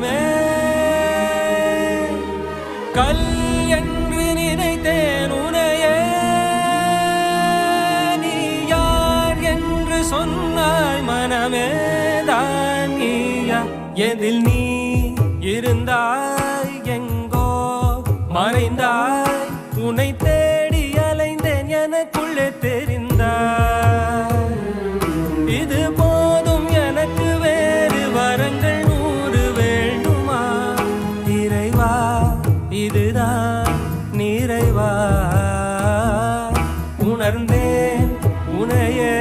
உள்ளமே கல் என்று நினைத்தேன் உனையே. நீ யார் என்று சொன்னாய் மனமே தான் நீயா எதில் நீ இருந்தாய் எங்கோ. மறைந்தாய் உனை தேடி அலைந்தேன் எனக்குள்ளே தெரிந்தாய். இது போதும் எனக்கு வேறு வரங்கள் இதுதான் நிறைவா? உணர்ந்தேன் உனையே.